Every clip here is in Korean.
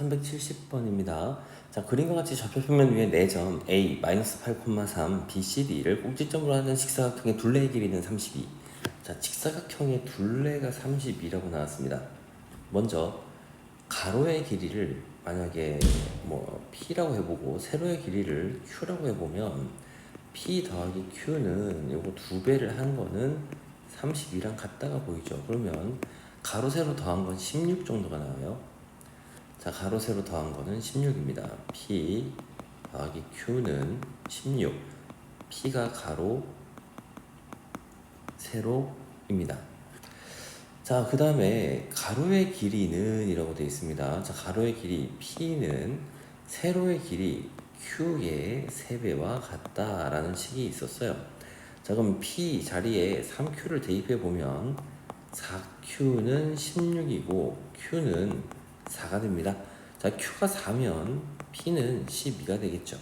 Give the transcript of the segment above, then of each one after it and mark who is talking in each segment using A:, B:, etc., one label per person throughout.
A: 370번입니다. 자, 그림과 같이 좌표표면 위에 4점 A -8,3 B, C, D를 꼭지점으로 하는 직사각형의 둘레의 길이는 32. 자, 직사각형의 둘레가 32라고 나왔습니다. 먼저 가로의 길이를 만약에 뭐 P라고 해보고 세로의 길이를 Q라고 해보면 P 더하기 Q는 요거 두 배를 한 거는 32랑 같다가 보이죠. 그러면 가로 세로 더한 건 16 정도가 나와요. 자, 가로 세로 더한 거는 16입니다. P 더하기 Q는 16. P가 가로 세로입니다. 자, 그 다음에 가로의 길이는 이라고 되어 있습니다. 자, 가로의 길이 P는 세로의 길이 Q의 3배와 같다라는 식이 있었어요. 자, 그럼 P 자리에 3Q를 대입해 보면 4Q는 16이고 Q는 4가 됩니다. 자, Q가 4면 P는 12가 되겠죠.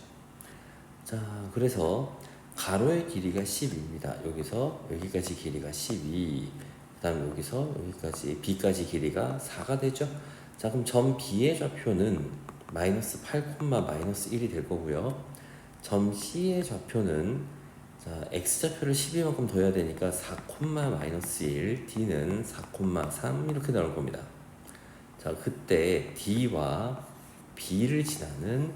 A: 자, 그래서 가로의 길이가 10입니다. 여기서 여기까지 길이가 12. 그 다음에 여기서 여기까지 B까지 길이가 4가 되죠. 자, 그럼 점 B의 좌표는 마이너스 8, 마이너스 1이 될 거고요. 점 C의 좌표는 자, x 좌표를 12만큼 더해야 되니까 4, 마이너스 1, d는 4, 3 이렇게 나올 겁니다. 자, 그때 d와 b를 지나는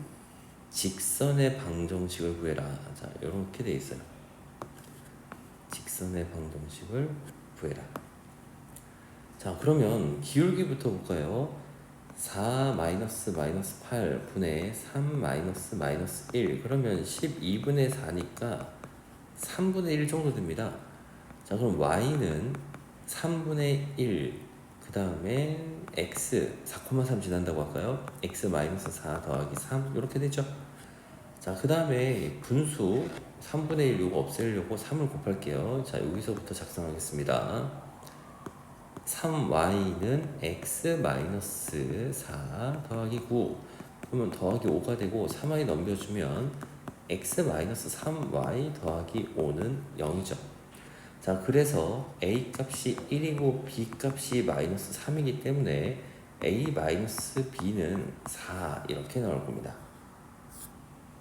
A: 직선의 방정식을 구해라. 자, 이렇게 돼 있어요. 직선의 방정식을 구해라. 자, 그러면 기울기부터 볼까요? 4 마이너스 마이너스 8 분의 3 마이너스 마이너스 1 그러면 12분의 4니까 3분의 1 정도 됩니다. 자, 그럼 y는 3분의 1, 그 다음에 x 4,3 지난다고 할까요? x 마이너스 4 더하기 3 이렇게 되죠. 자, 그 다음에 분수 3분의 1 이거 없애려고 3을 곱할게요. 자, 여기서부터 작성하겠습니다. 3y는 x 마이너스 4 더하기 9 그러면 더하기 5가 되고 3y 넘겨주면 x 마이너스 3y 더하기 5는 0이죠. 자, 그래서 a 값이 1이고 b 값이 마이너스 3이기 때문에 a 마이너스 b는 4 이렇게 나올 겁니다.